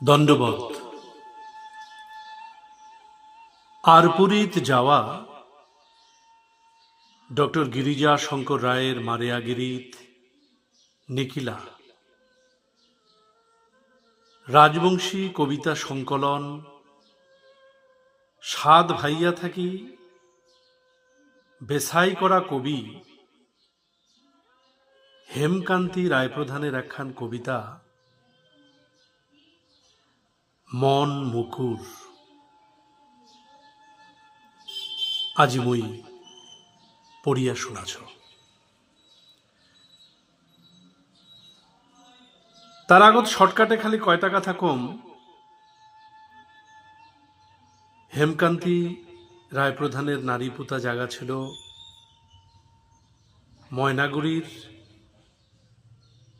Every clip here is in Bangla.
দণ্ডবত আর পুরীত যাওয়া, ডক্টর গিরিজা শঙ্কর রায়ের মারিয়া গিরিত, নিখিলা। রাজবংশী কবিতা সংকলন সাত ভাইয়া থাকি বেসাই করা কবি, হেমকান্তি রায়প্রধানের একখান কবিতা মন মুকুর। আজি মই পড়িয়া শোনাছ। তার আগত শর্টকাটে খালি কয়টা কথা কম? হেমকান্তি রায়প্রধানের নারী পুতা জায়গা ছিল ময়নাগুড়ির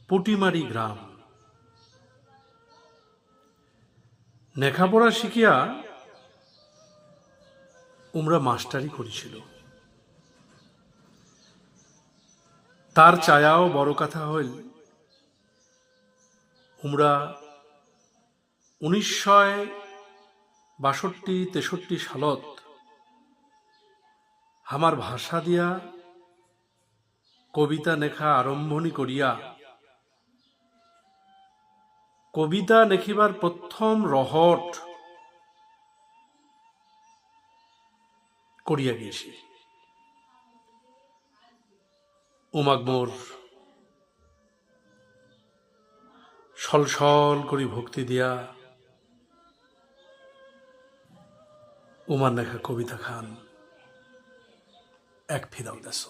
পুটিমারি গ্রাম। লেখাপড়া শিখিয়া উমরা মাস্টারি করেছিল। তার চায়াও বড় কথা হইল, উমরা উনিশশো বাষট্টি তেষট্টি সালত আমার ভাষা দিয়া কবিতা লেখা আরম্ভণি করিয়া কবিতা লেখিবার প্রথম রহট করিয়া গিয়েছি। উমাক মোর সলসল করি ভক্তি দিয়া উমার লেখা কবিতা খান এক ফিরাও দেশ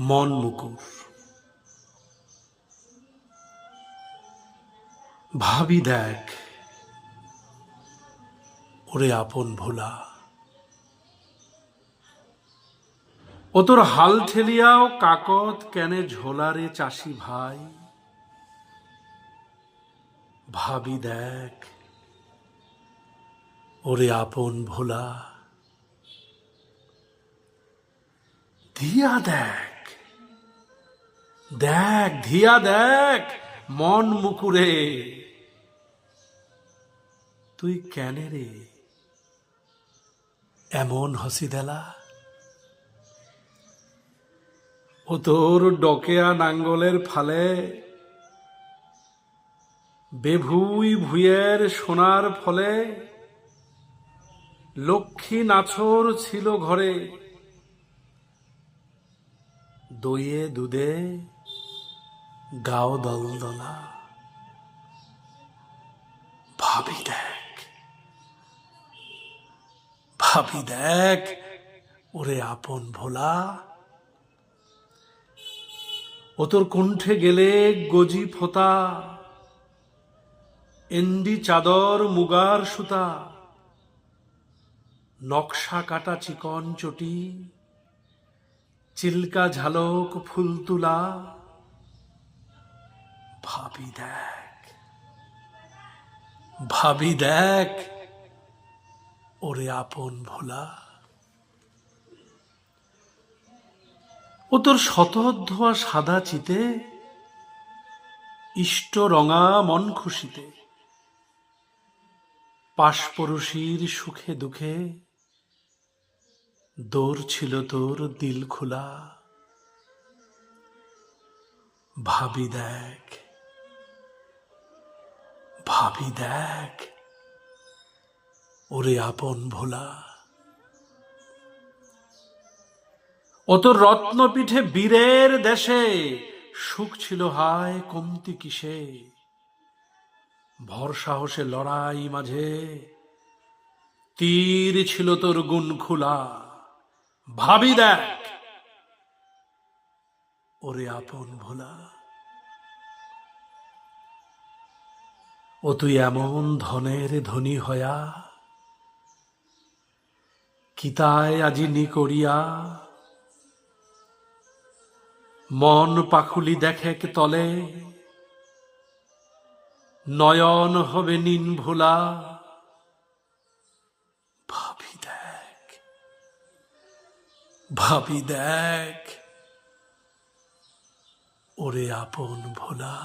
মন মুকুর। ভাবি দেখ, ওরে আপন ভোলা। ও তোর হাল ঠেলিয়াও কাকত কেনে ঝোলারে চাষি ভাই। ভাবি দেখ, ওরে আপন ভোলা। ধিয়া দেখ দেখ ধিয়া দেখ, মন মুকুরে। তুই কেন রে? এমন হসি দেলা? ও তোর ডকেয়া নাঙ্গলের ফালে বেভুই ভুইয়ের সোনার ফলে লক্ষ্মী নাছর ছিল ঘরে। দইয়ে দুধে গাও দলদলা। ভাবি দেখ ভাবি দেখ, ওরে আপন ভোলা। ও তোর কণ্ঠে গেলে গজি ফোতা এন্ডি চাদর মুগার সুতা, নকশা কাটা চিকন চটি, চিল্কা ঝালক ফুল তুলা। ভাবি দেখ ভাবি দেখ ওরে আপন ভোলা। ও তোর শতধ ধোয়া সাদা চিতে, ইষ্ট রঙা মন খুশিতে, পাশপড়শির সুখে দুঃখে, দোর ছিল তোর দিল খোলা। ভাবি দেখ ভাবি দেখ ওরে আপন ভোলা। ও তোর রত্নপীঠে বীরের দেশে সুখ ছিল হায় কমতি কিসে। ভর সাহসে লড়াই মাঝে তীর ছিল তোর গুণ খোলা। ভাবি দেখ। ওরে আপন ভোলা। ও তুই এমন ধনের ধনী হয়া কিতায় আজি নি করিয়া। মন পাখুলি দেখেক তলে। নয়ন হবে নিন ভোলা। ভাবি দেখ ভাবি দেখ, ওরে আপন ভোলা।